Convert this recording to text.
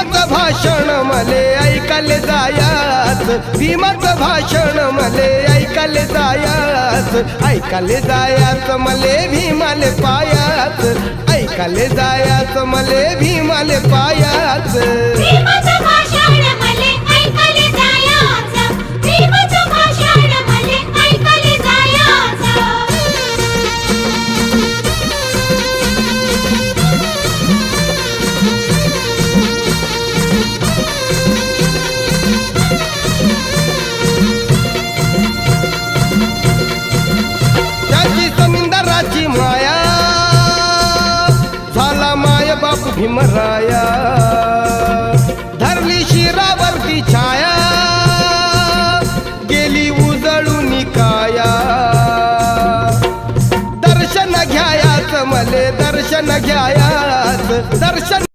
भीमाचं भाषण मले ऐकाले जायाच भीमाचं भाषण मले ऐकाले जायाच ऐकाले जायाच मले भीमाले पायाच ऐकाले जायाच मले भीमाले पाया माय बापू भीमराया. धरली शिरावरती छाया. गेली उजळू निकाया. दर्शन घ्यायाच मले दर्शन घ्यायाच दर्शन